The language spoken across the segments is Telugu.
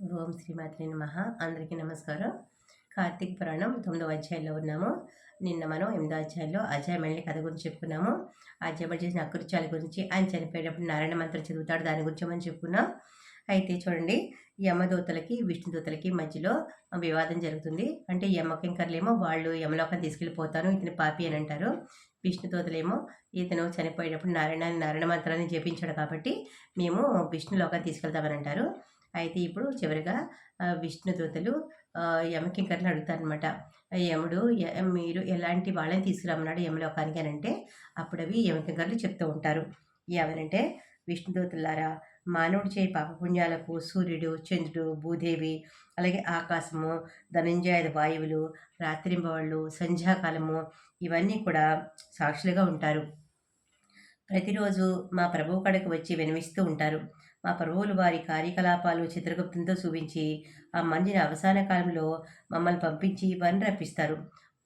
ఓం శ్రీమాత్రి నమః. అందరికీ నమస్కారం. కార్తీక పురాణం తొమ్మిదవ అధ్యాయంలో ఉన్నాము. నిన్న మనం ఎనిమిదో అధ్యాయంలో అజయమల్లి కథ గురించి చెప్పుకున్నాము. అజయమల్లి చేసిన అకృత్యాల గురించి ఆయన చనిపోయేటప్పుడు నారాయణ మంత్రం చదువుతాడు దాని గురించి మనం చెప్పుకున్నాం. అయితే చూడండి యమదూతలకి విష్ణుదూతలకి మధ్యలో వివాదం జరుగుతుంది. అంటే యమకింకర్లేమో వాళ్ళు యమలోకం తీసుకెళ్ళిపోతాను ఇతని పాపి అని అంటారు. విష్ణుదూతలేమో ఇతను చనిపోయేటప్పుడు నారాయణ నారాయణ మంత్రాన్ని జపించాడు కాబట్టి మేము విష్ణులోకం తీసుకెళ్తామని అంటారు. అయితే ఇప్పుడు చివరిగా విష్ణుదూతలు యమకింకర్లు అడుగుతారనమాట యముడు య- మీరు ఎలాంటి వాళ్ళని తీసుకురమ్మన్నాడు యమలోకానికి అని అంటే అప్పుడు అవి యమకింకర్లు చెప్తూ ఉంటారు. ఏమనంటే విష్ణుదూతలారా మానవుడు చేయి పాపపుణ్యాలకు సూర్యుడు చంద్రుడు భూదేవి అలాగే ఆకాశము ధనంజయ వాయువులు రాత్రింబవళ్ళు సంధ్యాకాలము ఇవన్నీ కూడా సాక్షులుగా ఉంటారు. ప్రతిరోజు మా ప్రభువు కడకు వచ్చి వినవిస్తూ ఉంటారు. మా ప్రభువులు వారి కార్యకలాపాలు చిత్రగుప్తంతో చూపించి ఆ మందిని అవసాన కాలంలో మమ్మల్ని పంపించి వారిని రప్పిస్తారు.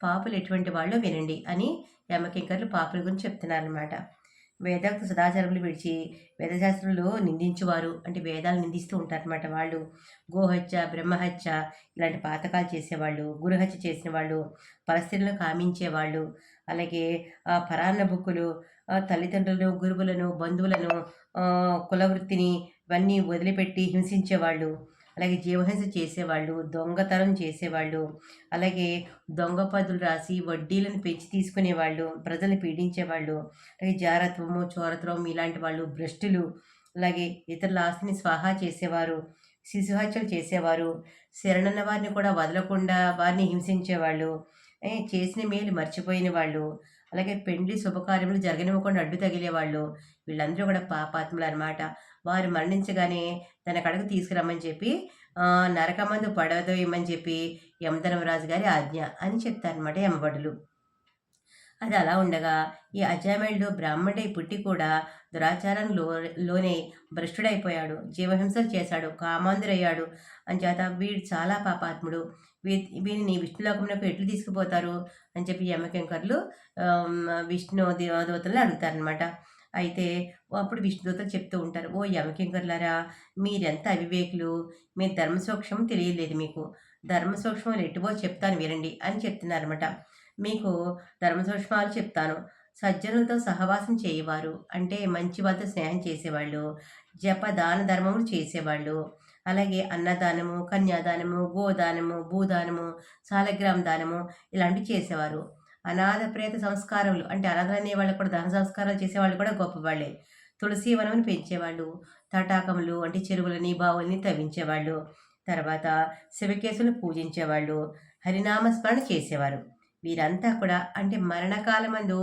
పాపులు ఎటువంటి వాళ్ళు వినండి అని యమకింకర్లు పాపుల గురించి చెప్తున్నారనమాట వేదాంత సదాచారములు విడిచి వేదశాస్త్రంలో నిందించేవారు అంటే వేదాలు నిందిస్తూ ఉంటారనమాట వాళ్ళు. గోహత్య బ్రహ్మహత్య ఇలాంటి పాతకాలు చేసేవాళ్ళు గురుహత్య చేసిన వాళ్ళు పరిస్థితులను కామించేవాళ్ళు అలాగే ఆ పరాన్న బుక్కులు తల్లిదండ్రులను గురువులను బంధువులను కులవృత్తిని ఇవన్నీ వదిలిపెట్టి హింసించేవాళ్ళు అలాగే జీవహింస చేసేవాళ్ళు దొంగతనం చేసేవాళ్ళు అలాగే దొంగ పదులు రాసి వడ్డీలను పెంచి తీసుకునేవాళ్ళు ప్రజల్ని పీడించేవాళ్ళు అలాగే జారత్వము చోరత్వం ఇలాంటి వాళ్ళు భ్రష్టులు అలాగే ఇతరుల ఆస్తిని స్వాహా చేసేవారు శిశుహత్యలు చేసేవారు శరణన్న వారిని కూడా వదలకుండా వారిని హింసించేవాళ్ళు చేసిన మేలు మర్చిపోయిన వాళ్ళు అలాగే పెండ్లి శుభకార్యములు జరగనివ్వకుండా అడ్డు తగిలేవాళ్ళు. వీళ్ళందరూ కూడా పాపాత్ములు అనమాట వారు మరణించగానే తన కడకు తీసుకురమ్మని చెప్పి నరకమందు పడదోయమని చెప్పి యమధర్మరాజు గారి ఆజ్ఞ అని చెప్తారనమాట యమభటులు. అది అలా ఉండగా ఈ అజామేళ్ళు బ్రాహ్మణుడై పుట్టి కూడా దురాచారంలో లోనే భ్రష్టుడైపోయాడు. జీవహింసలు చేశాడు. కామాంధురయ్యాడు. అంచేత వీడు చాలా పాపాత్ముడు. వీ వీరిని విష్ణులోకంలోకి ఎట్లు తీసుకుపోతారు? అని చెప్పి యమకింకర్లు విష్ణు దే- అడుగుతారనమాట అయితే అప్పుడు విష్ణుదూతలు చెప్తూ ఉంటారు ఓ యమకింకర్లారా మీరెంత అవివేకులు? మీ ధర్మసూక్ష్మం తెలియలేదు మీకు. ధర్మసూక్ష్మం ఎట్టుబో చెప్తాను వినండి అని చెప్తున్నారన్నమాట. మీకు ధర్మసూక్ష్మాలు చెప్తాను. సజ్జనులతో సహవాసం చేయవారు. అంటే మంచి వాళ్ళతో స్నేహం చేసేవాళ్ళు. జప దాన ధర్మములు చేసేవాళ్ళు. అలాగే అన్నదానము కన్యాదానము గోదానము భూదానము సాలగ్రామ దానము ఇలాంటివి చేసేవారు. అనాథ ప్రేత సంస్కారములు అంటే అనాథలు అనే వాళ్ళు కూడా దాన సంస్కారాలు చేసేవాళ్ళు కూడా గొప్పవాళ్ళే. తులసి వనమును పెంచేవాళ్ళు. తటాకములు అంటే చెరువులని బావుల్ని తవ్వించేవాళ్ళు. తర్వాత శివకేశులను పూజించేవాళ్ళు. హరినామస్మరణ చేసేవారు. వీరంతా కూడా అంటే మరణకాలమందు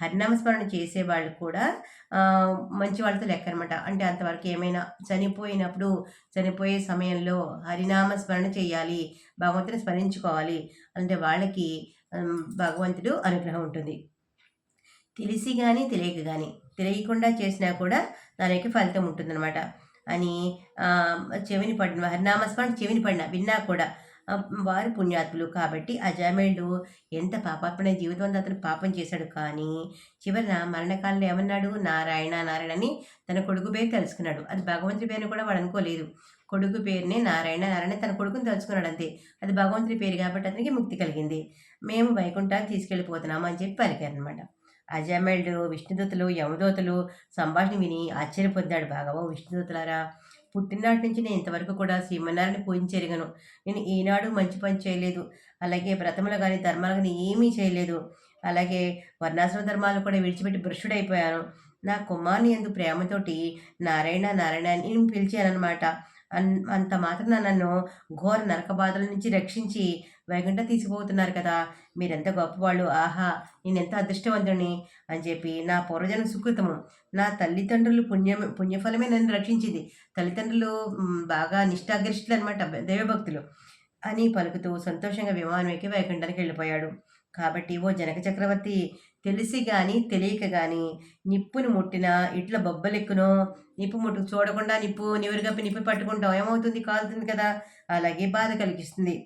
హరినామస్మరణ చేసేవాళ్ళు కూడా మంచి వాళ్ళతో లెక్క అనమాట అంటే అంతవరకు ఏమైనా చనిపోయినప్పుడు చనిపోయే సమయంలో హరినామ స్మరణ చేయాలి భగవంతుని స్మరించుకోవాలి అంటే వాళ్ళకి భగవంతుడు అనుగ్రహం ఉంటుంది. తెలిసి కానీ తెలియక కానీ తెలియకుండా చేసినా కూడా దానికి ఫలితం ఉంటుందన్నమాట. అని చెవిని పడిన హరినామస్మరణ చెవిని పడిన విన్నా కూడా వారు పుణ్యాత్ములు కాబట్టి అజామేయుడు ఎంత పాపాత్మైన జీవితం అంతా అతను పాపం చేశాడు కానీ చివరిన మరణకాలంలో ఏమన్నాడు? నారాయణ నారాయణ అని తన కొడుకు పేరు తెలుసుకున్నాడు. అది భగవంతుడి పేరుని కూడా వాడు అనుకోలేదు. కొడుకు పేరునే నారాయణ నారాయణ తన కొడుకుని తెలుసుకున్నాడు అంతే. అది భగవంతుడి పేరు కాబట్టి అతనికి ముక్తి కలిగింది. మేము వైకుంఠాన్ని తీసుకెళ్ళిపోతున్నాము అని చెప్పి పలికారనమాట అజామేళ్డు విష్ణుదూతలు యమదూతలు సంభాషణ విని ఆశ్చర్యపొందాడు. భాగవ విష్ణుదూతలారా పుట్టినాటి నుంచి నేను ఇంతవరకు కూడా శ్రీమన్నారాయణ పూజించెరగను నేను ఈనాడు మంచి పని చేయలేదు. అలాగే వ్రతములు కానీ ధర్మాలు కానీ ఏమీ చేయలేదు. అలాగే వర్ణాశ్రమ ధర్మాలు కూడా విడిచిపెట్టి భ్రష్టుడైపోయాను నా కుమార్ని ఎందు ప్రేమతోటి నారాయణ నారాయణ అని నేను పిలిచానమాట అన్ అంత మాత్రం నన్ను ఘోర నరక బాధల నుంచి రక్షించి వైకుంఠ తీసుకుపోతున్నారు కదా. మీరెంత గొప్పవాళ్ళు. ఆహా నేను ఎంత అదృష్టవంతుని అని చెప్పి నా పూర్వజన్మ సుకృతము. నా తల్లిదండ్రులు పుణ్యం పుణ్యఫలమే నన్ను రక్షించింది. తల్లిదండ్రులు బాగా నిష్ఠాగరిష్ఠులు అనమాట దైవభక్తులు అని పలుకుతూ సంతోషంగా విమానం ఎక్కి వైకుంఠానికి వెళ్ళిపోయాడు. కాబట్టి ఓ జనక చక్రవర్తి తెలిసి కానీ తెలియక కానీ నిప్పుని ముట్టినా ఇట్లా బొబ్బలెక్కునో నిప్పు ముట్టు చూడకుండా నిప్పు నివురుగప్పి నిప్పు పట్టుకుంటాం. ఏమవుతుంది? కాలుతుంది కదా. అలాగే బాధ కలిగిస్తుంది.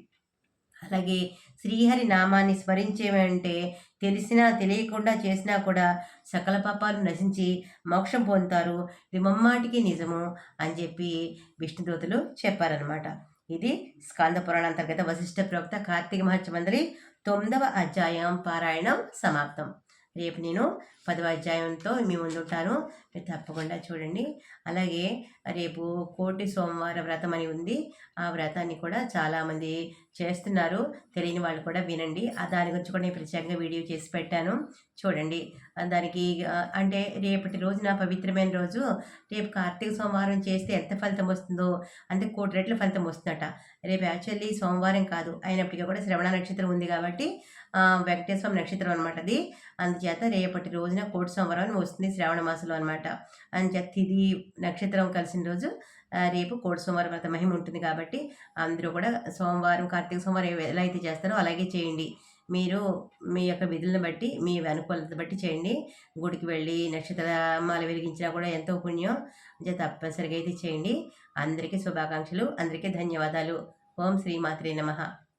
అలాగే శ్రీహరి నామాన్ని స్మరించేవంటే తెలిసినా తెలియకుండా చేసినా కూడా సకల పాపాలు నశించి మోక్షం పొందుతారు. ఇది మమ్మాటికి నిజము అని చెప్పి విష్ణుదూతలు చెప్పారనమాట ఇది స్కాంద పురాణ అంతర్గత వశిష్ఠ ప్రవక్త కార్తీక మహత్యమందరి తొమ్మిదవ అధ్యాయం పారాయణం సమాప్తం. రేపు నేను పదవ అధ్యాయంతో మీ ముందుంటాను. మీరు తప్పకుండా చూడండి. అలాగే రేపు కోటి సోమవార వ్రతం అని ఉంది. ఆ వ్రతాన్ని కూడా చాలామంది చేస్తున్నారు. తెలియని వాళ్ళు కూడా వినండి. ఆ దాని గురించి కూడా నేను ప్రత్యేకంగా వీడియో చేసి పెట్టాను. చూడండి. దానికి అంటే రేపటి రోజున పవిత్రమైన రోజు. రేపు కార్తీక సోమవారం చేస్తే ఎంత ఫలితం వస్తుందో అంటే కోటి రెట్ల ఫలితం వస్తుందట. రేపు యాక్చువల్లీ సోమవారం కాదు. అయినప్పటికీ కూడా శ్రవణ నక్షత్రం ఉంది కాబట్టి ఆ, వెంకటేశ్వరం నక్షత్రం అనమాట అది. అందుచేత రేపటి రోజున కోటి సోమవారం అని వస్తుంది శ్రావణ మాసంలో అనమాట అందుచేత తిది నక్షత్రం కలిసిన రోజు రేపు కోటి సోమవారం వ్రత మహిమ ఉంటుంది కాబట్టి అందరూ కూడా సోమవారం కార్తీక సోమవారం ఎలా అయితే చేస్తారో అలాగే చేయండి. మీరు మీ యొక్క విధులను బట్టి మీ అనుకూలత బట్టి చేయండి. గుడికి వెళ్ళి నక్షత్రమాల వెలిగించినా కూడా ఎంతో పుణ్యం. అంటే తప్పనిసరిగా అయితే చేయండి. అందరికీ శుభాకాంక్షలు. అందరికీ ధన్యవాదాలు. ఓం శ్రీ నమ నమః.